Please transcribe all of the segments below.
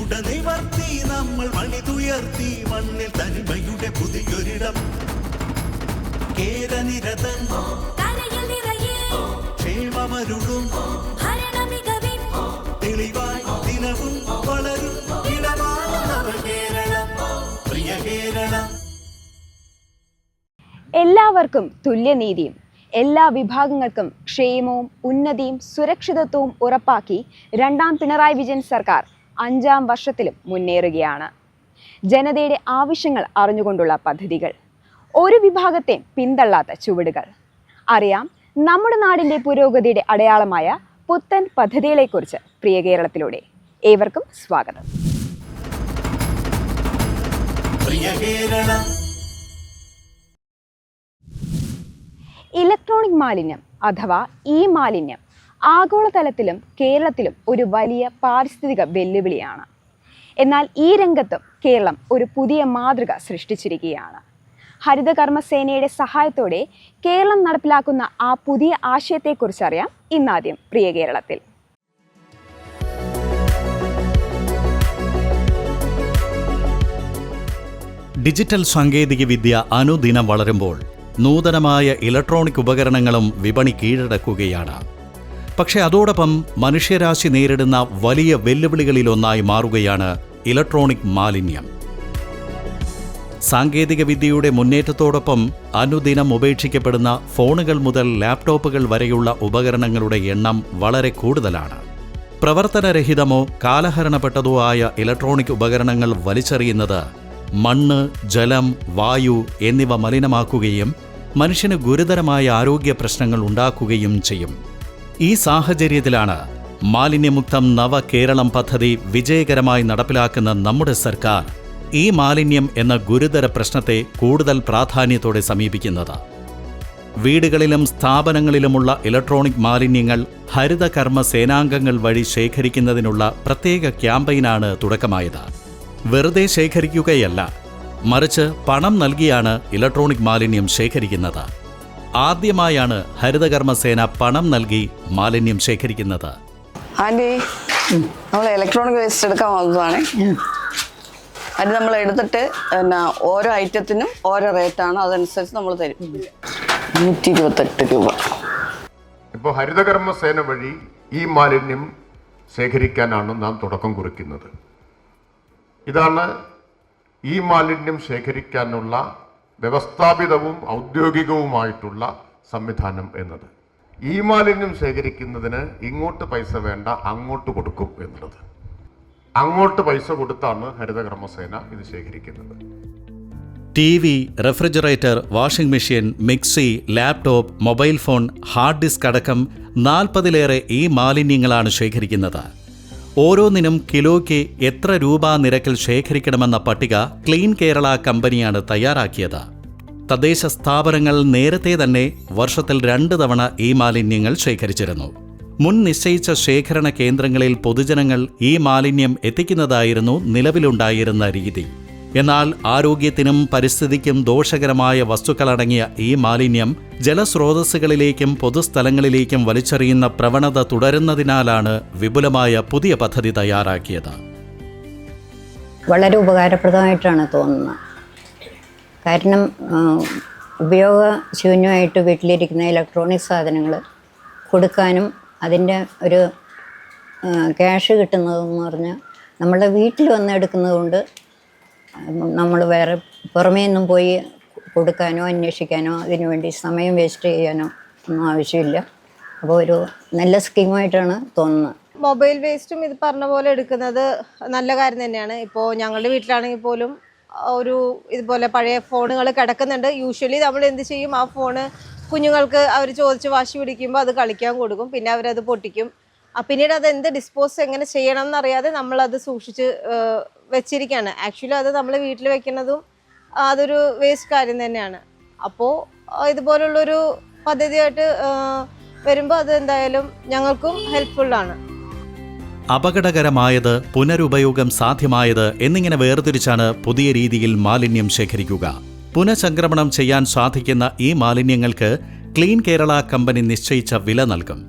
ഉടനിവർത്തി നമ്മൾ മണിതുയർത്തി മണ്ണിൽ തനിമയുടെ പുതിയൊരിടം. കേരനിരതൻ ക്ഷേമമരുളും. തെളിവായി ദിനവും വളരും. എല്ലാവർക്കും തുല്യനീതിയും എല്ലാ വിഭാഗങ്ങൾക്കും ക്ഷേമവും ഉന്നതിയും സുരക്ഷിതത്വവും ഉറപ്പാക്കി രണ്ടാം പിണറായി വിജയൻ സർക്കാർ അഞ്ചാം വർഷത്തിലും മുന്നേറുകയാണ്. ജനതയുടെ ആവശ്യങ്ങൾ അറിഞ്ഞുകൊണ്ടുള്ള പദ്ധതികൾ ഒരു വിഭാഗത്തെ പിന്തള്ളാത്ത ചുവടുകൾ. അറിയാം നമ്മുടെ നാടിന്റെ പുരോഗതിയുടെ അടയാളമായ പുത്തൻ പദ്ധതികളെക്കുറിച്ച് പ്രിയ കേരളത്തിലൂടെ ഏവർക്കും സ്വാഗതം. പ്രിയ കേരളം ഇലക്ട്രോണിക് മാലിന്യം അഥവാ ഇ മാലിന്യം ആഗോളതലത്തിലും കേരളത്തിലും ഒരു വലിയ പാരിസ്ഥിതിക വെല്ലുവിളിയാണ്. എന്നാൽ ഈ രംഗത്തും കേരളം ഒരു പുതിയ മാതൃക സൃഷ്ടിച്ചിരിക്കുകയാണ്. ഹരിതകർമ്മസേനയുടെ സഹായത്തോടെ കേരളം നടപ്പിലാക്കുന്ന ആ പുതിയ ആശയത്തെക്കുറിച്ചറിയാം ഇന്നാദ്യം പ്രിയ കേരളത്തിൽ. ഡിജിറ്റൽ സാങ്കേതികവിദ്യ അനുദിനം വളരുമ്പോൾ നൂതനമായ ഇലക്ട്രോണിക് ഉപകരണങ്ങളും വിപണി കീഴടക്കുകയാണ്. പക്ഷേ അതോടൊപ്പം മനുഷ്യരാശി നേരിടുന്ന വലിയ വെല്ലുവിളികളിലൊന്നായി മാറുകയാണ് ഇലക്ട്രോണിക് മാലിന്യം. സാങ്കേതികവിദ്യയുടെ മുന്നേറ്റത്തോടൊപ്പം അനുദിനം ഉപേക്ഷിക്കപ്പെടുന്ന ഫോണുകൾ മുതൽ ലാപ്ടോപ്പുകൾ വരെയുള്ള ഉപകരണങ്ങളുടെ എണ്ണം വളരെ കൂടുതലാണ്. പ്രവർത്തനരഹിതമോ കാലഹരണപ്പെട്ടതോ ആയ ഇലക്ട്രോണിക് ഉപകരണങ്ങൾ വലിച്ചെറിയുന്നത് മണ്ണ് ജലം വായു എന്നിവ മലിനമാക്കുകയും മനുഷ്യന് ഗുരുതരമായ ആരോഗ്യ പ്രശ്നങ്ങൾ ഉണ്ടാക്കുകയും ചെയ്യും. ഈ സാഹചര്യത്തിലാണ് മാലിന്യമുക്തം നവ കേരളം പദ്ധതി വിജയകരമായി നടപ്പിലാക്കുന്ന നമ്മുടെ സർക്കാർ ഈ മാലിന്യം എന്ന ഗുരുതര പ്രശ്നത്തെ കൂടുതൽ പ്രാധാന്യത്തോടെ സമീപിക്കുന്നത്. വീടുകളിലും സ്ഥാപനങ്ങളിലുമുള്ള ഇലക്ട്രോണിക് മാലിന്യങ്ങൾ ഹരിതകർമ്മ സേനാംഗങ്ങൾ വഴി ശേഖരിക്കുന്നതിനുള്ള പ്രത്യേക ക്യാമ്പയിനാണ് തുടക്കമായത്. വെറുതെ ശേഖരിക്കുകയല്ല മറിച്ച് പണം നൽകിയാണ് ഇലക്ട്രോണിക് മാലിന്യം ശേഖരിക്കുന്നത്. ആദ്യമായാണ് ഹരിതകർമ്മസേന പണം നൽകി മാലിന്യം ശേഖരിക്കുന്നത്. നമ്മൾ ഇലക്ട്രോണിക് വേസ്റ്റ് എടുക്കാൻ വന്നതാണ് അത് നമ്മൾ എടുത്തിട്ട് പിന്നെ ഓരോ ഐറ്റത്തിനും ഓരോ റേറ്റാണ് അതനുസരിച്ച് നമ്മൾ തരും. നൂറ്റി ഇരുപത്തെട്ട് രൂപ. ഇപ്പോൾ ഹരിതകർമ്മസേന വഴി ഈ മാലിന്യം ശേഖരിക്കാനാണ് നാം തുടക്കം കുറിക്കുന്നത്. ഇതാണ് ഈ മാലിന്യം ശേഖരിക്കാനുള്ള വ്യവസ്ഥാപിതവും ഔദ്യോഗികവുമായിട്ടുള്ള സംവിധാനം എന്നത്. ഈ മാലിന്യം ശേഖരിക്കുന്നതിന് ഇങ്ങോട്ട് പൈസ വേണ്ട അങ്ങോട്ട് കൊടുക്കും എന്നുള്ളത്. അങ്ങോട്ട് പൈസ കൊടുത്താണ് ഹരിതകർമ്മസേന ഇത് ശേഖരിക്കുന്നത്. T V refrigerator washing machine mixie laptop mobile phone hard disk അടക്കം നാൽപ്പതിലേറെ ഈ മാലിന്യങ്ങളാണ് ശേഖരിക്കുന്നത്. ഓരോന്നിനും കിലോയ്ക്ക് എത്ര രൂപ നിരക്കിൽ ശേഖരിക്കണമെന്ന പട്ടിക ക്ലീൻ കേരള കമ്പനിയാണ് തയ്യാറാക്കിയത്. തദ്ദേശ സ്ഥാപനങ്ങൾ നേരത്തെ തന്നെ വർഷത്തിൽ രണ്ട് തവണ ഈ മാലിന്യങ്ങൾ ശേഖരിച്ചിരുന്നു. മുൻ നിശ്ചയിച്ച ശേഖരണ കേന്ദ്രങ്ങളിൽ പൊതുജനങ്ങൾ ഈ മാലിന്യം എത്തിക്കുന്നതായിരുന്നു നിലവിലുണ്ടായിരുന്ന രീതി. എന്നാൽ ആരോഗ്യത്തിനും പരിസ്ഥിതിക്കും ദോഷകരമായ വസ്തുക്കളടങ്ങിയ ഈ മാലിന്യം ജലസ്രോതസ്സുകളിലേക്കും പൊതുസ്ഥലങ്ങളിലേക്കും വലിച്ചെറിയുന്ന പ്രവണത തുടരുന്നതിനാലാണ് വിപുലമായ പുതിയ പദ്ധതി തയ്യാറാക്കിയത്. വളരെ ഉപകാരപ്രദമായിട്ടാണ് തോന്നുന്നത്. കാരണം ഉപയോഗശൂന്യമായിട്ട് വീട്ടിലിരിക്കുന്ന ഇലക്ട്രോണിക് സാധനങ്ങൾ കൊടുക്കാനും അതിന്റെ ഒരു ക്യാഷ് കിട്ടുന്നതെന്ന് പറഞ്ഞാൽ നമ്മളുടെ വീട്ടിൽ വന്ന് എടുക്കുന്നത് കൊണ്ട് നമ്മൾ വേറെ പുറമേ നിന്നും പോയി കൊടുക്കാനോ അന്വേഷിക്കാനോ അതിനുവേണ്ടി സമയം വേസ്റ്റ് ചെയ്യാനോ ഒന്നും ആവശ്യമില്ല. അപ്പോൾ ഒരു നല്ല സ്കീമായിട്ടാണ് തോന്നുന്നത്. മൊബൈൽ വേസ്റ്റും ഇത് പറഞ്ഞ പോലെ എടുക്കുന്നത് നല്ല കാര്യം തന്നെയാണ്. ഇപ്പോൾ ഞങ്ങളുടെ വീട്ടിലാണെങ്കിൽ പോലും ഒരു ഇതുപോലെ പഴയ ഫോണുകൾ കിടക്കുന്നുണ്ട്. യൂഷ്വലി നമ്മൾ എന്ത് ചെയ്യും? ആ ഫോണ് കുഞ്ഞുങ്ങൾക്ക് അവർ ചോദിച്ച് വാശി പിടിക്കുമ്പോൾ അത് കളിക്കാൻ കൊടുക്കും. പിന്നെ അവരത് പൊട്ടിക്കും. പിന്നീട് അത് എന്ത് ഡിസ്പോസ് എങ്ങനെ ചെയ്യണം എന്നറിയാതെ നമ്മൾ അത് സൂക്ഷിച്ച് വെച്ചിരിക്കുകയാണ്. ആക്ച്വലി അത് നമ്മൾ വീട്ടിൽ വെക്കുന്നതും അതൊരു വേസ്റ്റ് കാര്യം തന്നെയാണ്. അപ്പോൾ ഇതുപോലുള്ളൊരു പദ്ധതിയായിട്ട് വരുമ്പോൾ അത് എന്തായാലും ഞങ്ങൾക്കും ഹെൽപ്ഫുള്ളാണ് അപകടകരമായത് പുനരുപയോഗം സാധ്യമായത് എന്നിങ്ങനെ വേർതിരിച്ചാണ് പുതിയ രീതിയിൽ മാലിന്യം ശേഖരിക്കുക. പുനഃസംക്രമണം ചെയ്യാൻ സാധിക്കുന്ന ഈ മാലിന്യങ്ങൾക്ക് ക്ലീൻ കേരള കമ്പനി നിശ്ചയിച്ച വില നൽകും.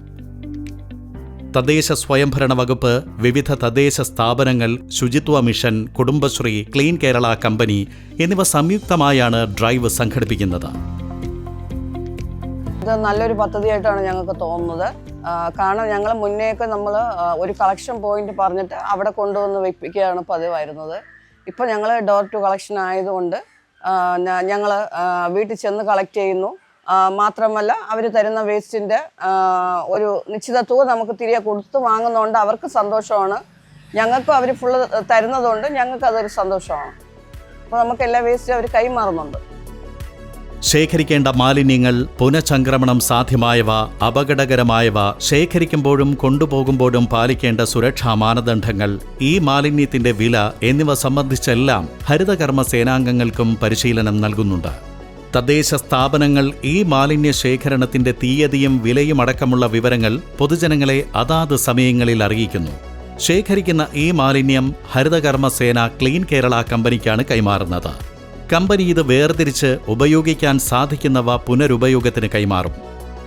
തദ്ദേശ സ്വയംഭരണ വകുപ്പ് വിവിധ തദ്ദേശ സ്ഥാപനങ്ങൾ ശുചിത്വ mission Kudumbashree clean Kerala company എന്നിവ സംയുക്തമായാണ് ഡ്രൈവ് സംഘടിപ്പിക്കുന്നത്. ഇത് നല്ലൊരു പദ്ധതിയായിട്ടാണ് ഞങ്ങൾക്ക് തോന്നുന്നത്. കാരണം ഞങ്ങൾ മുന്നേയൊക്കെ നമ്മൾ ഒരു കളക്ഷൻ പോയിന്റ് പറഞ്ഞിട്ട് അവിടെ കൊണ്ടുവന്ന് വെപ്പിക്കുകയാണ് പതിവായിരുന്നത്. ഇപ്പോൾ ഞങ്ങൾ ഡോർ ടു കളക്ഷൻ ആയതുകൊണ്ട് ഞങ്ങൾ വീട്ടിൽ ചെന്ന് കളക്ട് ചെയ്യുന്നു. മാത്രമല്ല അവർ തരുന്ന വേസ്റ്റിന്റെ ഒരു നിശ്ചിത തുക നമുക്ക് തിരികെ കൊടുത്ത് വാങ്ങുന്നതുകൊണ്ട് അവർക്ക് സന്തോഷമാണ്. ഞങ്ങൾക്കും അവർ ഫുള്ള് തരുന്നതുകൊണ്ട് ഞങ്ങൾക്ക് അതൊരു സന്തോഷമാണ്. അപ്പോൾ നമുക്ക് എല്ലാ വേസ്റ്റും അവർ കൈമാറുന്നുണ്ട്. ശേഖരിക്കേണ്ട മാലിന്യങ്ങൾ പുനഃചംക്രമണം സാധ്യമായവ അപകടകരമായവ ശേഖരിക്കുമ്പോഴും കൊണ്ടുപോകുമ്പോഴും പാലിക്കേണ്ട സുരക്ഷാ മാനദണ്ഡങ്ങൾ ഈ മാലിന്യത്തിന്റെ വില എന്നിവ സംബന്ധിച്ചെല്ലാം ഹരിതകർമ്മ സേനാംഗങ്ങൾക്കും പരിശീലനം നൽകുന്നുണ്ട്. തദ്ദേശ സ്ഥാപനങ്ങൾ ഈ മാലിന്യ ശേഖരണത്തിന്റെ തീയതിയും വിലയും അടക്കമുള്ള വിവരങ്ങൾ പൊതുജനങ്ങളെ അതാത് സമയങ്ങളിൽ അറിയിക്കുന്നു. ശേഖരിക്കുന്ന ഈ മാലിന്യം ഹരിതകർമ്മ സേന ക്ലീൻ കേരള കമ്പനിക്കാണ് കൈമാറുന്നത്. കമ്പനി ഇത് വേർതിരിച്ച് ഉപയോഗിക്കാൻ സാധിക്കുന്നവ പുനരുപയോഗത്തിന് കൈമാറും.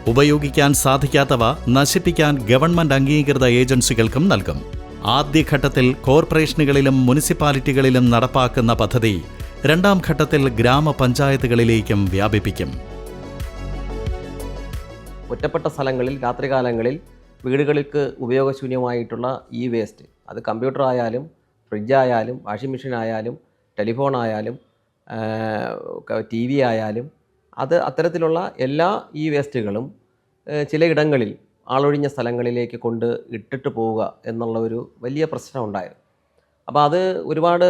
ഉപയോഗിക്കാൻ സാധിക്കാത്തവ നശിപ്പിക്കാൻ ഗവൺമെന്റ് അംഗീകൃത ഏജൻസികൾക്കും നൽകും. ആദ്യഘട്ടത്തിൽ കോർപ്പറേഷനുകളിലും മുനിസിപ്പാലിറ്റികളിലും നടപ്പാക്കുന്ന പദ്ധതി രണ്ടാം ഘട്ടത്തിൽ ഗ്രാമപഞ്ചായത്തുകളിലേക്കും വ്യാപിപ്പിക്കും. ഒറ്റപ്പെട്ട സ്ഥലങ്ങളിൽ രാത്രികാലങ്ങളിൽ വീടുകൾക്ക് ഉപയോഗശൂന്യമായിട്ടുള്ള ഇ വേസ്റ്റ് അത് കമ്പ്യൂട്ടർ ആയാലും ഫ്രിഡ്ജായാലും വാഷിംഗ് മെഷീൻ ആയാലും ടെലിഫോൺ ആയാലും ടി വി ആയാലും അത് അത്തരത്തിലുള്ള എല്ലാ ഈ വേസ്റ്റുകളും ചിലയിടങ്ങളിൽ ആളൊഴിഞ്ഞ സ്ഥലങ്ങളിലേക്ക് കൊണ്ട് ഇട്ടിട്ട് പോവുക എന്നുള്ള ഒരു വലിയ പ്രശ്നം ഉണ്ടായിരുന്നു. അപ്പോൾ അത് ഒരുപാട്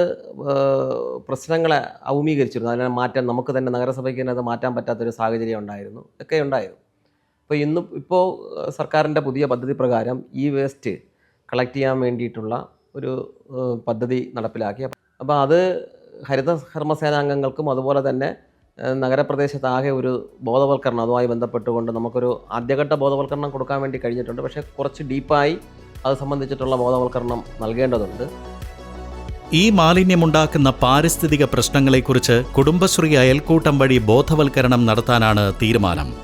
പ്രശ്നങ്ങളെ ഔമീകരിച്ചിരുന്നു. അതിനെ മാറ്റാൻ നമുക്ക് തന്നെ നഗരസഭയ്ക്ക് തന്നെ അത് മാറ്റാൻ പറ്റാത്തൊരു സാഹചര്യം ഉണ്ടായിരുന്നു. ഒക്കെ ഉണ്ടായിരുന്നു. അപ്പോൾ ഇന്ന് ഇപ്പോൾ സർക്കാരിന്റെ പുതിയ പദ്ധതി പ്രകാരം ഈ വേസ്റ്റ് കളക്ട് ചെയ്യാൻ വേണ്ടിയിട്ടുള്ള ഒരു പദ്ധതി നടപ്പിലാക്കി. അപ്പോൾ അത് ഹരിത കർമ്മസേനാംഗങ്ങൾക്കും അതുപോലെ തന്നെ നഗരപ്രദേശത്താകെ ഒരു ബോധവൽക്കരണം അതുമായി ബന്ധപ്പെട്ടുകൊണ്ട് നമുക്കൊരു ആദ്യഘട്ട ബോധവൽക്കരണം കൊടുക്കാൻ വേണ്ടി കഴിഞ്ഞിട്ടുണ്ട്. പക്ഷേ കുറച്ച് ഡീപ്പായി അത് സംബന്ധിച്ചിട്ടുള്ള ബോധവൽക്കരണം നൽകേണ്ടതുണ്ട്. ഈ മാലിന്യമുണ്ടാക്കുന്ന പാരിസ്ഥിതിക പ്രശ്നങ്ങളെക്കുറിച്ച് കുടുംബശ്രീ അയൽക്കൂട്ടം വഴി ബോധവൽക്കരണം നടത്താനാണ് തീരുമാനം.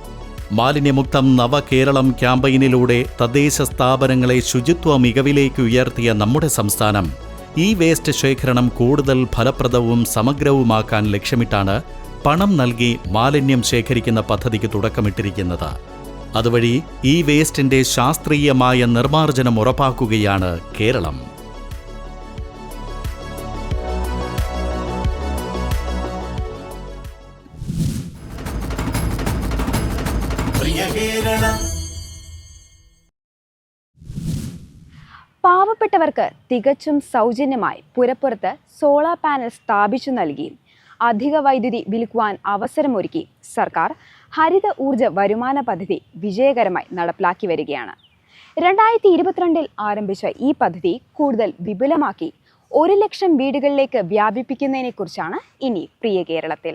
മാലിന്യമുക്തം നവകേരളം ക്യാമ്പയിനിലൂടെ തദ്ദേശ സ്ഥാപനങ്ങളെ ശുചിത്വ മികവിലേക്ക് ഉയർത്തിയ നമ്മുടെ സംസ്ഥാനം ഈ വേസ്റ്റ് ശേഖരണം കൂടുതൽ ഫലപ്രദവും സമഗ്രവുമാക്കാൻ ലക്ഷ്യമിട്ടാണ് പണം നൽകി മാലിന്യം ശേഖരിക്കുന്ന പദ്ധതിക്ക് തുടക്കമിട്ടിരിക്കുന്നത്. അതുവഴി ഈ വേസ്റ്റിന്റെ ശാസ്ത്രീയമായ നിർമ്മാർജനം ഉറപ്പാക്കുകയാണ് കേരളം. പാവപ്പെട്ടവർക്ക് തികച്ചും സൗജന്യമായി പുരപ്പുറത്ത് സോളാർ പാനൽ സ്ഥാപിച്ചു നൽകി. അധിക വൈദ്യുതി വിൽക്കുവാൻ അവസരമൊരുക്കി സർക്കാർ ഹരിത ഊർജ വരുമാന പദ്ധതി വിജയകരമായി നടപ്പിലാക്കി വരികയാണ്. രണ്ടായിരത്തി ഇരുപത്തിരണ്ടിൽ ആരംഭിച്ച ഈ പദ്ധതി കൂടുതൽ വിപുലമാക്കി ഒരു ലക്ഷം വീടുകളിലേക്ക് വ്യാപിപ്പിക്കുന്നതിനെക്കുറിച്ചാണ് ഇനി പ്രിയ കേരളത്തിൽ.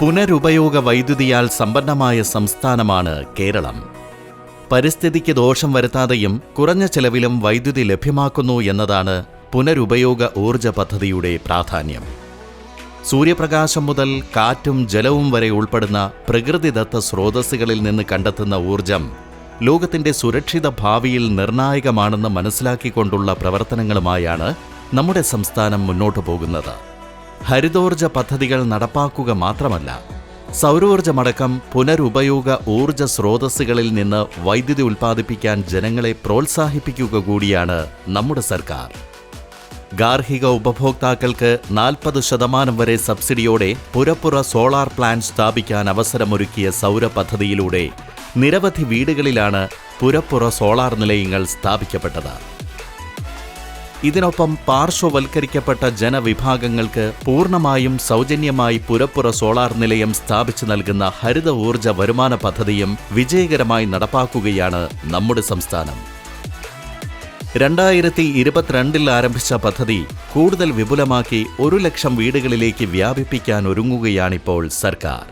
പുനരുപയോഗ വൈദ്യുതിയാൽ സമ്പന്നമായ സംസ്ഥാനമാണ് കേരളം. പരിസ്ഥിതിക്ക് ദോഷം വരുത്താതെയും കുറഞ്ഞ ചെലവിലും വൈദ്യുതി ലഭ്യമാക്കുന്നു എന്നതാണ് പുനരുപയോഗ ഊർജ പദ്ധതിയുടെ പ്രാധാന്യം. സൂര്യപ്രകാശം മുതൽ കാറ്റും ജലവും വരെ ഉൾപ്പെടുന്ന പ്രകൃതിദത്ത സ്രോതസ്സുകളിൽ നിന്ന് കണ്ടെത്തുന്ന ഊർജം ലോകത്തിന്റെ സുരക്ഷിത ഭാവിയിൽ നിർണായകമാണെന്ന് മനസ്സിലാക്കിക്കൊണ്ടുള്ള പ്രവർത്തനങ്ങളുമായാണ് നമ്മുടെ സംസ്ഥാനം മുന്നോട്ടു പോകുന്നത്. ഹരിതോർജ പദ്ധതികൾ നടപ്പാക്കുക മാത്രമല്ല സൗരോർജമടക്കം പുനരുപയോഗ ഊർജ സ്രോതസ്സുകളിൽ നിന്ന് വൈദ്യുതി ഉൽപ്പാദിപ്പിക്കാൻ ജനങ്ങളെ പ്രോത്സാഹിപ്പിക്കുക കൂടിയാണ് നമ്മുടെ സർക്കാർ. ഗാർഹിക ഉപഭോക്താക്കൾക്ക് നാൽപ്പത് ശതമാനം വരെ സബ്സിഡിയോടെ പുരപ്പുറ സോളാർ പ്ലാന്റ് സ്ഥാപിക്കാൻ അവസരമൊരുക്കിയ സൗര പദ്ധതിയിലൂടെ നിരവധി വീടുകളിലാണ് പുരപ്പുറ സോളാർ നിലയങ്ങൾ സ്ഥാപിക്കപ്പെട്ടത്. ഇതിനൊപ്പം പാർശ്വവൽക്കരിക്കപ്പെട്ട ജനവിഭാഗങ്ങൾക്ക് പൂർണമായും സൗജന്യമായി പുരപ്പുറ സോളാർ നിലയം സ്ഥാപിച്ചു നൽകുന്ന ഹരിത ഊർജ വരുമാന പദ്ധതിയും വിജയകരമായി നടപ്പാക്കുകയാണ് നമ്മുടെ സംസ്ഥാനം. രണ്ടായിരത്തി ഇരുപത്തിരണ്ടിൽ ആരംഭിച്ച പദ്ധതി കൂടുതൽ വിപുലമാക്കി ഒരു ലക്ഷം വീടുകളിലേക്ക് വ്യാപിപ്പിക്കാൻ ഒരുങ്ങുകയാണിപ്പോൾ സർക്കാർ.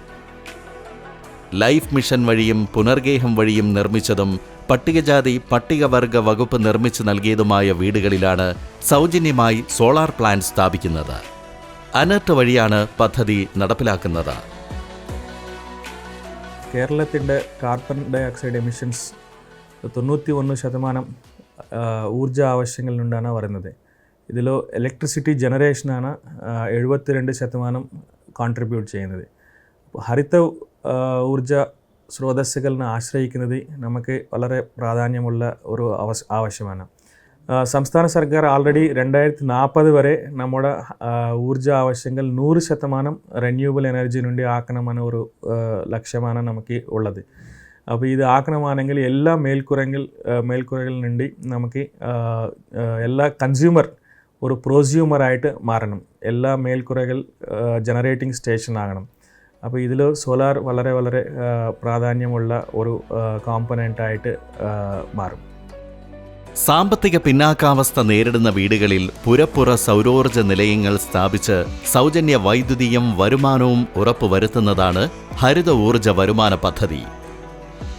ലൈഫ് മിഷൻ വഴിയും പുനർഗേഹം വഴിയും നിർമ്മിച്ചതും പട്ടികജാതി പട്ടികവർഗ വകുപ്പ് നിർമ്മിച്ചു നൽകിയതുമായ വീടുകളിലാണ് സൗജന്യമായി സോളാർ പ്ലാന്റ് സ്ഥാപിക്കുന്നത്. അനർട്ട് വഴിയാണ് പദ്ധതി നടപ്പിലാക്കുന്നത്. കേരളത്തിന്റെ കാർബൺ ഡൈ ഓക്സൈഡ് എമിഷൻസ് തൊണ്ണൂറ്റി ഒന്ന് ശതമാനം ഊർജ ആവശ്യങ്ങളിൽ നിന്നാണ് പറയുന്നത്. ഇതിൽ ഇലക്ട്രിസിറ്റി ജനറേഷനാണ് എഴുപത്തിരണ്ട് ശതമാനം കോൺട്രിബ്യൂട്ട് ചെയ്യുന്നത്. ഹരിത ഊർജ സ്രോതസ്സുകളിനെ ആശ്രയിക്കുന്നത് നമുക്ക് വളരെ പ്രാധാന്യമുള്ള ഒരു അവസ് ആവശ്യമാണ് ആ, സംസ്ഥാന സർക്കാർ ആൾറെഡി രണ്ടായിരത്തി നാൽപ്പത് വരെ നമ്മുടെ ആ, ഊർജ ആവശ്യങ്ങൾ നൂറ് ശതമാനം റെന്യൂവബിൾ എനർജി నుండి ആക്കണമെന്ന ഒരു ആ, ലക്ഷ്യമാണ് നമുക്ക് ഉള്ളത് അപ്പോൾ ഇത് ആക്കണമാണെങ്കിൽ എല്ലാ മേൽക്കുറങ്ങൾ ആ, മേൽക്കുറകളിൽ నుండి നമുക്ക് ആ, ആ, എല്ലാ കൺസ്യൂമർ ഒരു പ്രോസ്യൂമറായിട്ട് മാറണം എല്ലാ മേൽക്കുറകൾ ജനറേറ്റിംഗ് സ്റ്റേഷൻ ആകണം അപ്പോൾ ഇതിൽ സോലാർ വളരെ വളരെ പ്രാധാന്യമുള്ള ഒരു കോമ്പനന്റായിട്ട് മാറും. സാമ്പത്തിക പിന്നാക്കാവസ്ഥ നേരിടുന്ന വീടുകളിൽ പുരപ്പുറ സൗരോർജ നിലയങ്ങൾ സ്ഥാപിച്ച് സൗജന്യ വൈദ്യുതിയും വരുമാനവും ഉറപ്പുവരുത്തുന്നതാണ് ഹരിത ഊർജ വരുമാന പദ്ധതി.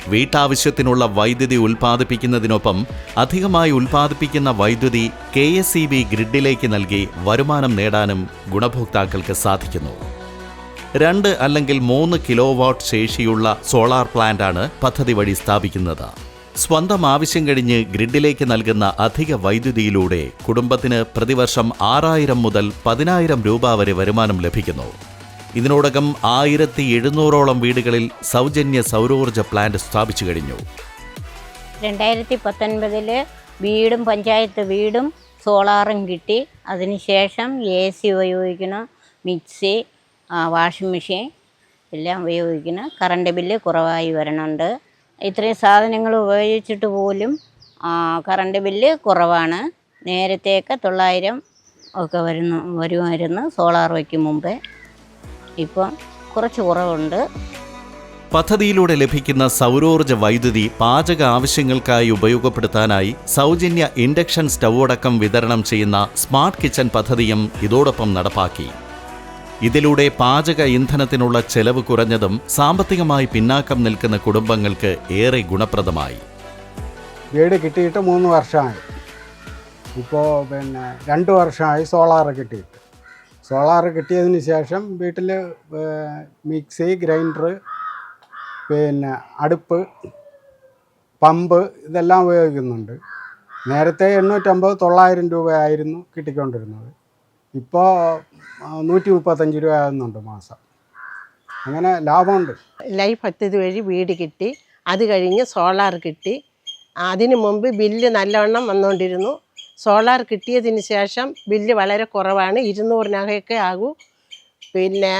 വീട്ടാവശ്യത്തിനുള്ള വൈദ്യുതി ഉൽപ്പാദിപ്പിക്കുന്നതിനൊപ്പം അധികമായി ഉൽപ്പാദിപ്പിക്കുന്ന വൈദ്യുതി കെ എസ് ഗ്രിഡിലേക്ക് നൽകി വരുമാനം നേടാനും ഗുണഭോക്താക്കൾക്ക് സാധിക്കുന്നു. രണ്ട് അല്ലെങ്കിൽ മൂന്ന് കിലോ വാട്ട് ശേഷിയുള്ള സോളാർ പ്ലാന്റാണ് പദ്ധതി വഴി സ്ഥാപിക്കുന്നത്. സ്വന്തം ആവശ്യം കഴിഞ്ഞ് ഗ്രിഡിലേക്ക് നൽകുന്ന അധിക വൈദ്യുതിയിലൂടെ കുടുംബത്തിന് പ്രതിവർഷം ആറായിരം മുതൽ പതിനായിരം രൂപ വരെ വരുമാനം ലഭിക്കുന്നു. ഇതിനോടകം ആയിരത്തി എഴുന്നൂറോളം വീടുകളിൽ സൗജന്യ സൗരോർജ പ്ലാന്റ് സ്ഥാപിച്ചു കഴിഞ്ഞു. രണ്ടായിരത്തി പത്തൊൻപതിൽ വീടും പഞ്ചായത്ത് വീടും സോളാറും കിട്ടി. അതിനുശേഷം എ സി ഉപയോഗിക്കണം മിക്സി വാഷിംഗ് മെഷീൻ എല്ലാം ഉപയോഗിക്കുന്നു. കറണ്ട് ബില്ല് കുറവായി വരുന്നുണ്ട്. ഇത്രയും സാധനങ്ങൾ ഉപയോഗിച്ചിട്ട് പോലും കറണ്ട് ബില്ല് കുറവാണ്. നേരത്തെയൊക്കെ തൊള്ളായിരം ഒക്കെ വരുന്നു വരുമായിരുന്നു സോളാർ വയ്ക്കും മുമ്പേ. ഇപ്പം കുറച്ച് കുറവുണ്ട്. പദ്ധതിയിലൂടെ ലഭിക്കുന്ന സൗരോർജ വൈദ്യുതി പാചക ആവശ്യങ്ങൾക്കായി ഉപയോഗപ്പെടുത്താനായി സൗജന്യ ഇൻഡക്ഷൻ സ്റ്റൗ അടക്കം വിതരണം ചെയ്യുന്ന സ്മാർട്ട് കിച്ചൺ പദ്ധതിയും ഇതോടൊപ്പം നടപ്പാക്കി. ഇതിലൂടെ പാചക ഇന്ധനത്തിനുള്ള ചെലവ് കുറഞ്ഞതും സാമ്പത്തികമായി പിന്നാക്കം നിൽക്കുന്ന കുടുംബങ്ങൾക്ക് ഏറെ ഗുണപ്രദമായി. വീട് കിട്ടിയിട്ട് മൂന്ന് വർഷമായി. ഇപ്പോൾ പിന്നെ രണ്ട് വർഷമായി സോളാർ കിട്ടിയിട്ട്. സോളാർ കിട്ടിയതിന് ശേഷം വീട്ടിൽ മിക്സി ഗ്രൈൻഡർ പിന്നെ അടുപ്പ് പമ്പ് ഇതെല്ലാം ഉപയോഗിക്കുന്നുണ്ട്. നേരത്തെ എണ്ണൂറ്റമ്പത് തൊള്ളായിരം രൂപയായിരുന്നു കിട്ടിക്കൊണ്ടിരുന്നത്. ഇപ്പോൾ നൂറ്റി മുപ്പത്തഞ്ച് രൂപ ആകുന്നുണ്ട് മാസം. അങ്ങനെ ലാഭമുണ്ട്. ലൈഫ് പദ്ധതി വഴി വീട് കിട്ടി. അത് കഴിഞ്ഞ് സോളാർ കിട്ടി. അതിനു മുമ്പ് ബില്ല് നല്ലവണ്ണം വന്നുകൊണ്ടിരുന്നു സോളാർ കിട്ടിയതിന് ശേഷം ബില്ല് വളരെ കുറവാണ്. ഇരുന്നൂറിനകയൊക്കെ ആകൂ. പിന്നെ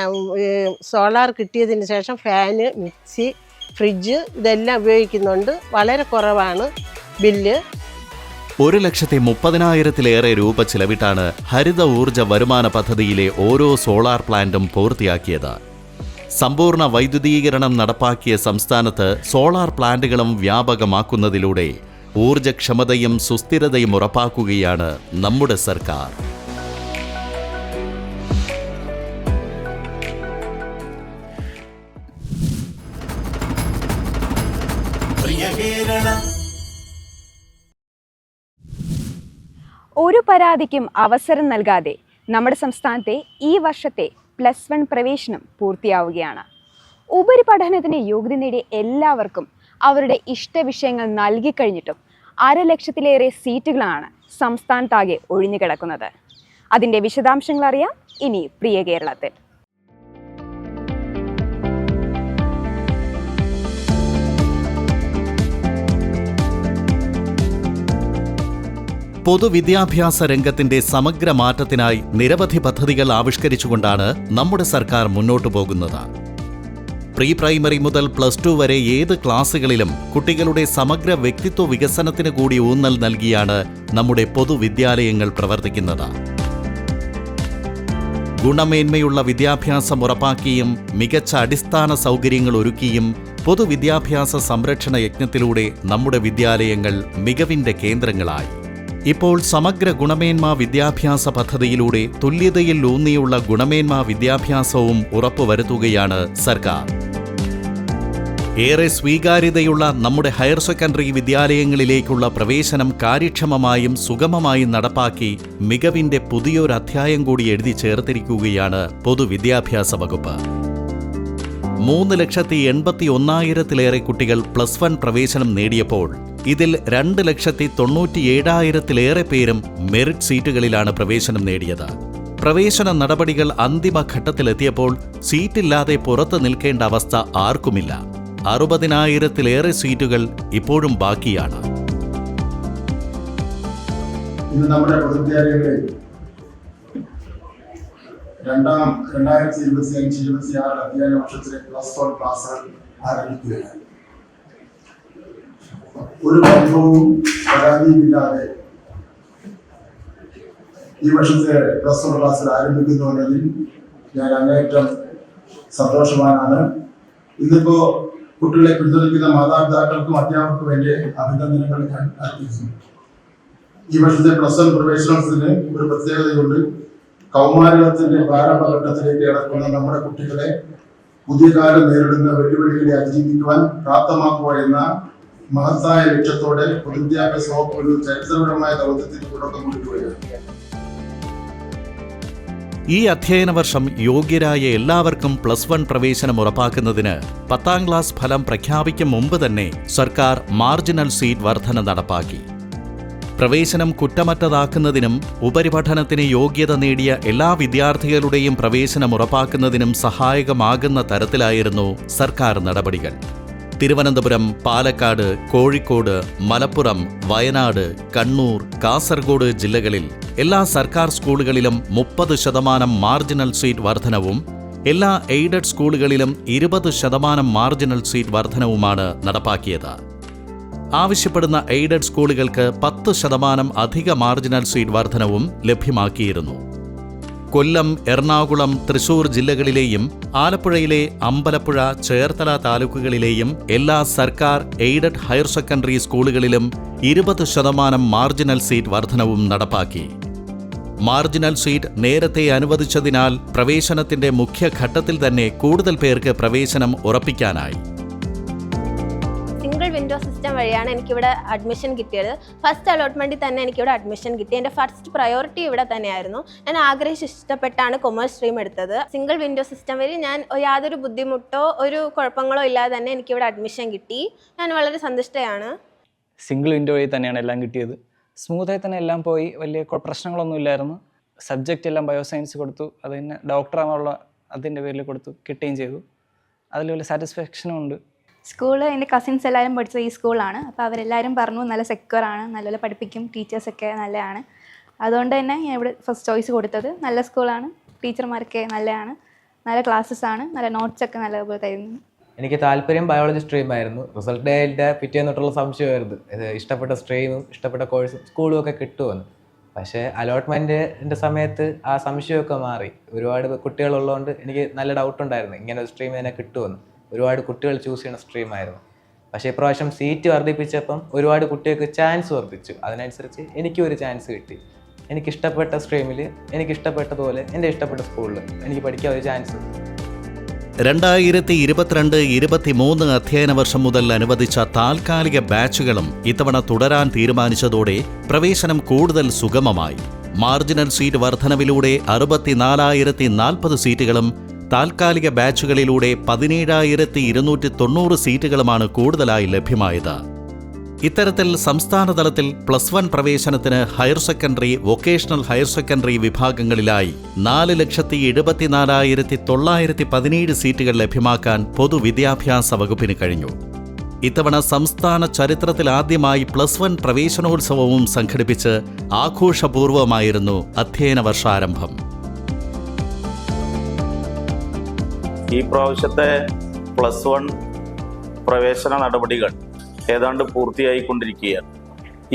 സോളാർ കിട്ടിയതിന് ശേഷം ഫാന് മിക്സി ഫ്രിഡ്ജ് ഇതെല്ലാം ഉപയോഗിക്കുന്നുണ്ട്. വളരെ കുറവാണ് ബില്ല്. ഒരു ലക്ഷത്തി മുപ്പതിനായിരത്തിലേറെ രൂപ ചിലവിട്ടാണ് ഹരിത ഊർജ വരുമാന പദ്ധതിയിലെ ഓരോ സോളാർ പ്ലാന്റും പൂർത്തിയാക്കിയത്. സമ്പൂർണ വൈദ്യുതീകരണം നടപ്പാക്കിയ സംസ്ഥാനത്ത് സോളാർ പ്ലാന്റുകളും വ്യാപകമാക്കുന്നതിലൂടെ ഊർജക്ഷമതയും സുസ്ഥിരതയും ഉറപ്പാക്കുകയാണ് നമ്മുടെ സർക്കാർ. ഒരു പരാതിക്കും അവസരം നൽകാതെ നമ്മുടെ സംസ്ഥാനത്തെ ഈ വർഷത്തെ പ്ലസ് വൺ പ്രവേശനം പൂർത്തിയാവുകയാണ്. ഉപരിപഠനത്തിന് യോഗ്യത നേടിയ എല്ലാവർക്കും അവരുടെ ഇഷ്ടവിഷയങ്ങൾ നൽകിക്കഴിഞ്ഞിട്ടും അരലക്ഷത്തിലേറെ സീറ്റുകളാണ് സംസ്ഥാനത്താകെ ഒഴിഞ്ഞുകിടക്കുന്നത് അതിന്റെ വിശദാംശങ്ങൾ അറിയാം ഇനി പ്രിയ കേരളത്തിൽ. പൊതുവിദ്യാഭ്യാസ രംഗത്തിന്റെ സമഗ്ര മാറ്റത്തിനായി നിരവധി പദ്ധതികൾ ആവിഷ്കരിച്ചുകൊണ്ടാണ് നമ്മുടെ സർക്കാർ മുന്നോട്ടു പോകുന്നത്. പ്രീ പ്രൈമറി മുതൽ പ്ലസ് ടു വരെ ഏത് ക്ലാസുകളിലും കുട്ടികളുടെ സമഗ്ര വ്യക്തിത്വ വികസനത്തിന് കൂടി ഊന്നൽ നൽകിയാണ് നമ്മുടെ പൊതുവിദ്യാലയങ്ങൾ പ്രവർത്തിക്കുന്നത്. ഗുണമേന്മയുള്ള വിദ്യാഭ്യാസം ഉറപ്പാക്കിയും മികച്ച അടിസ്ഥാന സൗകര്യങ്ങൾ ഒരുക്കിയും പൊതുവിദ്യാഭ്യാസ സംരക്ഷണ യജ്ഞത്തിലൂടെ നമ്മുടെ വിദ്യാലയങ്ങൾ മികവിന്റെ കേന്ദ്രങ്ങളായി. ഇപ്പോൾ സമഗ്ര ഗുണമേന്മ വിദ്യാഭ്യാസ പദ്ധതിയിലൂടെ തുല്യതയിൽ ഊന്നിയുള്ള ഗുണമേന്മ വിദ്യാഭ്യാസവും ഉറപ്പുവരുത്തുകയാണ് സർക്കാർ. ഏറെ സ്വീകാര്യതയുള്ള നമ്മുടെ ഹയർ സെക്കൻഡറി വിദ്യാലയങ്ങളിലേക്കുള്ള പ്രവേശനം കാര്യക്ഷമമായും സുഗമമായും നടപ്പാക്കി മികവിന്റെ പുതിയൊരു അധ്യായം കൂടി എഴുതി ചേർത്തിരിക്കുകയാണ് പൊതുവിദ്യാഭ്യാസ വകുപ്പ്. മൂന്ന് ലക്ഷത്തി എൺപത്തി ഒന്നായിരത്തിലേറെ കുട്ടികൾ പ്ലസ് വൺ പ്രവേശനം നേടിയപ്പോൾ ഇതിൽ രണ്ട് ലക്ഷത്തി തൊണ്ണൂറ്റി ഏഴായിരത്തിലേറെ പേരും മെറിറ്റ് സീറ്റുകളിലാണ് പ്രവേശനം നേടിയത്. പ്രവേശന നടപടികൾ അന്തിമഘട്ടത്തിലെത്തിയപ്പോൾ സീറ്റില്ലാതെ പുറത്തു നിൽക്കേണ്ട അവസ്ഥ ആർക്കുമില്ല. അറുപതിനായിരത്തിലേറെ സീറ്റുകൾ ഇപ്പോഴും ബാക്കിയാണ്. നമ്മുടെ പൊതുവിദ്യാലയങ്ങളിൽ രണ്ടാം രണ്ടായിരത്തി ഇരുപത്തി അഞ്ച് ഇരുപത്തി ആറ് അധ്യയന വർഷത്തിലെ പ്ലസ് വൺ ക്ലാസ്സുകൾ ആരംഭിക്കുകയാണ് ഒരു ബന്ധവും പരാതിയുമില്ലാതെ ഈ വർഷത്തെ പ്ലസ് വൺ ക്ലാസ്സിൽ ആരംഭിക്കുന്നു എന്നതിൽ ഞാൻ അങ്ങേറ്റം സന്തോഷവാനാണ്. ഇന്നിപ്പോ കുട്ടികളെ പിന്തുണയ്ക്കുന്ന മാതാപിതാക്കൾക്കും അധ്യാപകർക്കും വേണ്ടി അഭിനന്ദനങ്ങൾ ഞാൻ അർപ്പിക്കുന്നു. ഈ വർഷത്തെ പ്ലസ് വൺ പ്രവേശനത്തിന് ഒരു പ്രത്യേകതയുണ്ട്. കൗമാരത്തിന്റെ പ്രാരംഭഘട്ടത്തിലേക്ക് കിടക്കുന്ന നമ്മുടെ കുട്ടികളെ പുതിയ കാലം നേരിടുന്ന വെല്ലുവിളികളെ അതിജീവിക്കുവാൻ പ്രാപ്തമാക്കുക എന്ന മഹത്തായ ലക്ഷ്യത്തോടെ പൊതുവിദ്യാഭ്യാസ വകുപ്പ് ഒരു ചരിത്രപരമായ ദൗത്യത്തിന് തുടക്കം കുറിക്കുകയാണ്. ഈ അധ്യയന വർഷം യോഗ്യരായ എല്ലാവർക്കും പ്ലസ് വൺ പ്രവേശനം ഉറപ്പാക്കുന്നതിന് പത്താം ക്ലാസ് ഫലം പ്രഖ്യാപിക്കും മുമ്പ് തന്നെ സർക്കാർ മാർജിനൽ സീറ്റ് വർധന നടപ്പാക്കി. പ്രവേശനം കുറ്റമറ്റതാക്കുന്നതിനും ഉപരിപഠനത്തിന് യോഗ്യത നേടിയ എല്ലാ വിദ്യാർത്ഥികളുടെയും പ്രവേശനം ഉറപ്പാക്കുന്നതിനും സഹായകമാകുന്ന തരത്തിലായിരുന്നു സർക്കാർ നടപടികൾ. തിരുവനന്തപുരം പാലക്കാട് കോഴിക്കോട് മലപ്പുറം വയനാട് കണ്ണൂർ കാസർഗോഡ് ജില്ലകളിൽ എല്ലാ സർക്കാർ സ്കൂളുകളിലും മുപ്പത് ശതമാനം മാർജിനൽ സീറ്റ് വർധനവും എല്ലാ എയ്ഡഡ് സ്കൂളുകളിലും ഇരുപത് ശതമാനം മാർജിനൽ സീറ്റ് വർധനവുമാണ് നടപ്പാക്കിയത്. ആവശ്യപ്പെടുന്ന എയ്ഡഡ് സ്കൂളുകൾക്ക് പത്ത് ശതമാനം അധിക മാർജിനൽ സീറ്റ് വർധനവും ലഭ്യമാക്കിയിരുന്നു. കൊല്ലം എറണാകുളം തൃശൂർ ജില്ലകളിലെയും ആലപ്പുഴയിലെ അമ്പലപ്പുഴ ചേർത്തല താലൂക്കുകളിലെയും എല്ലാ സർക്കാർ എയ്ഡഡ് ഹയർ സെക്കൻഡറി സ്കൂളുകളിലും ഇരുപത് ശതമാനം മാർജിനൽ സീറ്റ് വർധനവും നടപ്പാക്കി. മാർജിനൽ സീറ്റ് നേരത്തെ അനുവദിച്ചതിനാൽ പ്രവേശനത്തിന്റെ മുഖ്യഘട്ടത്തിൽ തന്നെ കൂടുതൽ പേർക്ക് പ്രവേശനം ഉറപ്പിക്കാനായി. സിസ്റ്റം വഴിയാണ് എനിക്കിവിടെ അഡ്മിഷൻ കിട്ടിയത്. ഫസ്റ്റ് അലോട്ട്മെന്റിൽ തന്നെ എനിക്കിവിടെ അഡ്മിഷൻ കിട്ടി. എന്റെ ഫസ്റ്റ് പ്രയോറിറ്റി ഇവിടെ തന്നെയായിരുന്നു. ഞാൻ ആഗ്രഹിച്ച് ഇഷ്ടപ്പെട്ടാണ് കൊമേഴ്സ് സ്ട്രീം എടുത്തത്. സിംഗിൾ വിൻഡോ സിസ്റ്റം വഴി ഞാൻ യാതൊരു ബുദ്ധിമുട്ടോ ഒരു കുഴപ്പങ്ങളോ ഇല്ലാതെ തന്നെ എനിക്കിവിടെ അഡ്മിഷൻ കിട്ടി. ഞാൻ വളരെ സന്തുഷ്ടയാണ്. സിംഗിൾ വിൻഡോ വഴി തന്നെയാണ് എല്ലാം കിട്ടിയത്. സ്മൂത്തായി തന്നെ എല്ലാം പോയി. വലിയ പ്രശ്നങ്ങളൊന്നും ഇല്ലായിരുന്നു. സബ്ജക്റ്റ് എല്ലാം ബയോസയൻസ് കൊടുത്തു. അത് തന്നെ ഡോക്ടറാകാനുള്ള അതിന്റെ പേരിൽ കൊടുത്തു. കിട്ടുകയും ചെയ്തു. അതിൽ വലിയ സാറ്റിസ്ഫാക്ഷനും ഉണ്ട്. സ്കൂൾ എന്റെ കസിൻസ് എല്ലാവരും പഠിച്ചത് ഈ സ്കൂളാണ്. അപ്പോൾ അവരെല്ലാവരും പറഞ്ഞു നല്ല സെക്യൂർ ആണ് നല്ലപോലെ പഠിപ്പിക്കും ടീച്ചേഴ്സൊക്കെ നല്ലതാണ്. അതുകൊണ്ട് തന്നെ ഞാൻ ഇവിടെ ഫസ്റ്റ് ചോയ്സ് കൊടുത്തത് നല്ല സ്കൂളാണ് ടീച്ചർമാരൊക്കെ നല്ലതാണ് നല്ല ക്ലാസ്സസ് ആണ് നല്ല നോട്ട്സ് ഒക്കെ നല്ലപോലെ തരുന്നു. എനിക്ക് താല്പര്യം ബയോളജി സ്ട്രീം ആയിരുന്നു. റിസൾട്ട് ഡേ ഫിറ്റ് തൊട്ടുള്ള സംശയമായിരുന്നു. ഇഷ്ടപ്പെട്ട സ്ട്രീമും ഇഷ്ടപ്പെട്ട കോഴ്സും സ്കൂളും ഒക്കെ കിട്ടുമെന്ന് പക്ഷേ അലോട്ട്മെന്റിന്റെ സമയത്ത് ആ സംശയമൊക്കെ മാറി. ഒരുപാട് കുട്ടികളുള്ളതുകൊണ്ട് എനിക്ക് നല്ല ഡൗട്ട് ഉണ്ടായിരുന്നു ഇങ്ങനെ ഒരു സ്ട്രീം തന്നെ കിട്ടുമെന്ന് ഒരുപാട് കുട്ടികൾ ചൂസ് ചെയ്യുന്ന സ്ട്രീമായിരുന്നു പക്ഷേ ഇപ്രാവശ്യം സീറ്റ് വർദ്ധിപ്പിച്ചപ്പം ഒരുപാട് കുട്ടികൾക്ക് ചാൻസ് വർദ്ധിച്ചു. അതിനനുസരിച്ച് എനിക്കും ഒരു ചാൻസ് കിട്ടി. എനിക്കിഷ്ടപ്പെട്ട സ്ട്രീമിൽ എനിക്കിഷ്ടപ്പെട്ടതുപോലെ എന്റെ ഇഷ്ടപ്പെട്ട സ്കൂളിൽ എനിക്ക് പഠിക്കാൻ ഒരു ചാൻസ് രണ്ടായിരത്തി ഇരുപത്തിരണ്ട് ഇരുപത്തിമൂന്ന് അധ്യയന വർഷം മുതൽ അനുവദിച്ച താൽക്കാലിക ബാച്ചുകളും ഇത്തവണ തുടരാൻ തീരുമാനിച്ചതോടെ പ്രവേശനം കൂടുതൽ സുഗമമായി. മാർജിനൽ സീറ്റ് വർധനവിലൂടെ അറുപത്തിനാലായിരത്തി നാൽപ്പത് സീറ്റുകളും താൽക്കാലിക ബാച്ചുകളിലൂടെ പതിനേഴായിരത്തി ഇരുന്നൂറ്റി തൊണ്ണൂറ് സീറ്റുകളുമാണ് കൂടുതലായി ലഭ്യമായത്. ഇത്തരത്തിൽ സംസ്ഥാനതലത്തിൽ പ്ലസ് വൺ പ്രവേശനത്തിന് higher secondary vocational higher secondary വിഭാഗങ്ങളിലായി നാല് ലക്ഷത്തി എഴുപത്തിനാലായിരത്തി തൊള്ളായിരത്തി പതിനേഴ് സീറ്റുകൾ ലഭ്യമാക്കാൻ പൊതുവിദ്യാഭ്യാസ വകുപ്പിന് കഴിഞ്ഞു. ഇത്തവണ സംസ്ഥാന ചരിത്രത്തിലാദ്യമായി പ്ലസ് വൺ പ്രവേശനോത്സവവും സംഘടിപ്പിച്ച് ആഘോഷപൂർവമായിരുന്നു അധ്യയന വർഷാരംഭം. ഈ പ്രാവശ്യത്തെ പ്ലസ് വൺ പ്രവേശന നടപടികൾ ഏതാണ്ട് പൂർത്തിയായിക്കൊണ്ടിരിക്കുകയാണ്.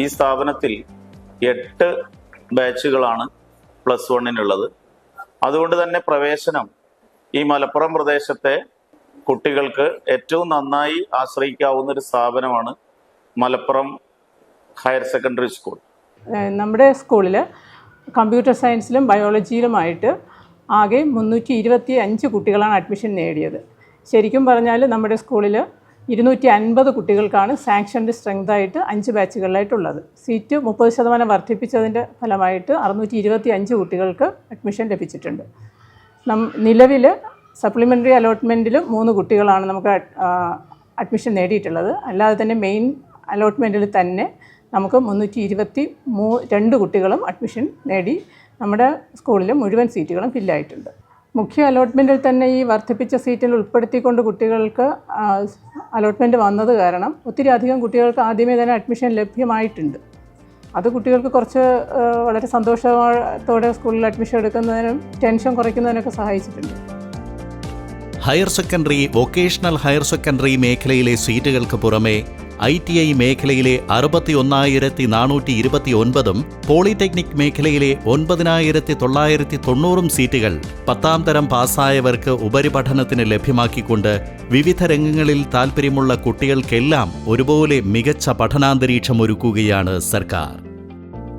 ഈ സ്ഥാപനത്തിൽ എട്ട് ബാച്ചുകളാണ് പ്ലസ് വണ്ണിനുള്ളത്. അതുകൊണ്ട് തന്നെ പ്രവേശനം ഈ മലപ്പുറം പ്രദേശത്തെ കുട്ടികൾക്ക് ഏറ്റവും നന്നായി ആശ്രയിക്കാവുന്ന ഒരു സ്ഥാപനമാണ് മലപ്പുറം ഹയർ സെക്കൻഡറി സ്കൂൾ. നമ്മുടെ സ്കൂളിൽ കമ്പ്യൂട്ടർ സയൻസിലും ബയോളജിയിലുമായിട്ട് ആകെ മുന്നൂറ്റി ഇരുപത്തി അഞ്ച് കുട്ടികളാണ് അഡ്മിഷൻ നേടിയത്. ശരിക്കും പറഞ്ഞാൽ നമ്മുടെ സ്കൂളിൽ ഇരുന്നൂറ്റി അൻപത് കുട്ടികൾക്കാണ് സാങ്ഷൻഡ് സ്ട്രെങ്ത് ആയിട്ട് അഞ്ച് ബാച്ചുകളിലായിട്ടുള്ളത്. സീറ്റ് മുപ്പത് ശതമാനം വർദ്ധിപ്പിച്ചതിന്റെ ഫലമായിട്ട് അറുന്നൂറ്റി ഇരുപത്തി അഞ്ച് കുട്ടികൾക്ക് അഡ്മിഷൻ ലഭിച്ചിട്ടുണ്ട്. നം നിലവിൽ സപ്ലിമെന്ററി അലോട്ട്മെന്റിൽ മൂന്ന് കുട്ടികളാണ് നമുക്ക് അഡ്മിഷൻ നേടിയിട്ടുള്ളത്. അല്ലാതെ തന്നെ മെയിൻ അലോട്ട്മെന്റിൽ തന്നെ നമുക്ക് മുന്നൂറ്റി ഇരുപത്തി മൂ രണ്ട് കുട്ടികളും അഡ്മിഷൻ നേടി നമ്മുടെ സ്കൂളിലെ മുഴുവൻ സീറ്റുകളും ഫില്ലായിട്ടുണ്ട്. മുഖ്യ അലോട്ട്മെന്റിൽ തന്നെ ഈ വർദ്ധിപ്പിച്ച സീറ്റിൽ ഉൾപ്പെടുത്തിക്കൊണ്ട് കുട്ടികൾക്ക് അലോട്ട്മെന്റ് വന്നത് കാരണം ഒത്തിരി അധികം കുട്ടികൾക്ക് ആദ്യമേ തന്നെ അഡ്മിഷൻ ലഭ്യമായിട്ടുണ്ട്. അത് കുട്ടികൾക്ക് കുറച്ച് വളരെ സന്തോഷത്തോടെ സ്കൂളിൽ അഡ്മിഷൻ എടുക്കുന്നതിനും ടെൻഷൻ കുറയ്ക്കുന്നതിനൊക്കെ സഹായിച്ചിട്ടുണ്ട്. Higher secondary vocational higher secondary മേഖലയിലെ സീറ്റുകൾക്ക് പുറമെ ഐ ടി ഐ മേഖലയിലെ അറുപത്തി ഒന്നായിരത്തി നാനൂറ്റി ഇരുപത്തി ഒൻപതും പോളിടെക്നിക് മേഖലയിലെ ഒൻപതിനായിരത്തി തൊള്ളായിരത്തി തൊണ്ണൂറും സീറ്റുകൾ പത്താം തരം പാസ്സായവർക്ക് ഉപരിപഠനത്തിന് ലഭ്യമാക്കിക്കൊണ്ട് വിവിധ രംഗങ്ങളിൽ താൽപ്പര്യമുള്ള കുട്ടികൾക്കെല്ലാം ഒരുപോലെ മികച്ച പഠനാന്തരീക്ഷം ഒരുക്കുകയാണ് സർക്കാർ.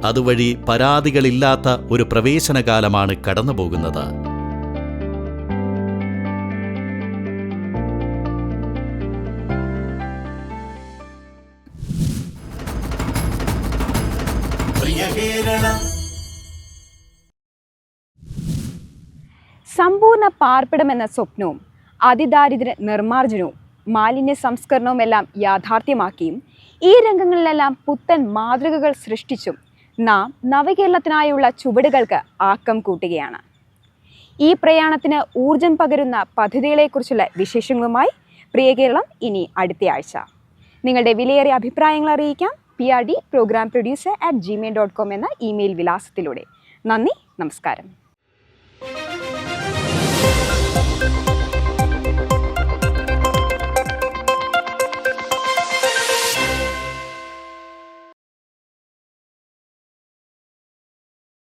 അതുവഴി പരാതികളില്ലാത്ത ഒരു പ്രവേശനകാലമാണ് കടന്നുപോകുന്നത്. കേരള സമ്പൂർണ പാർപ്പിടമെന്ന സ്വപ്നവും അതിദാരിദ്ര്യ നിർമ്മാർജനവും മാലിന്യ സംസ്കരണവും എല്ലാം യാഥാർത്ഥ്യമാക്കിയും ഈ രംഗങ്ങളിലെല്ലാം പുത്തൻ മാതൃകകൾ സൃഷ്ടിച്ചും നാം നവകേരളത്തിനായുള്ള ചുവടുകൾക്ക് ആക്കം കൂട്ടുകയാണ്. ഈ പ്രയാണത്തിന് ഊർജം പകരുന്ന പദ്ധതികളെക്കുറിച്ചുള്ള വിശേഷങ്ങളുമായി പ്രിയ കേരളം ഇനി അടുത്തയാഴ്ച. നിങ്ങളുടെ വിലയേറിയ അഭിപ്രായങ്ങൾ അറിയിക്കാം. P R D program producer at gmail dot com എന്ന ഇമെയിൽ വിലാസത്തിലൂടെ നന്ദി നമസ്കാരം Thank you.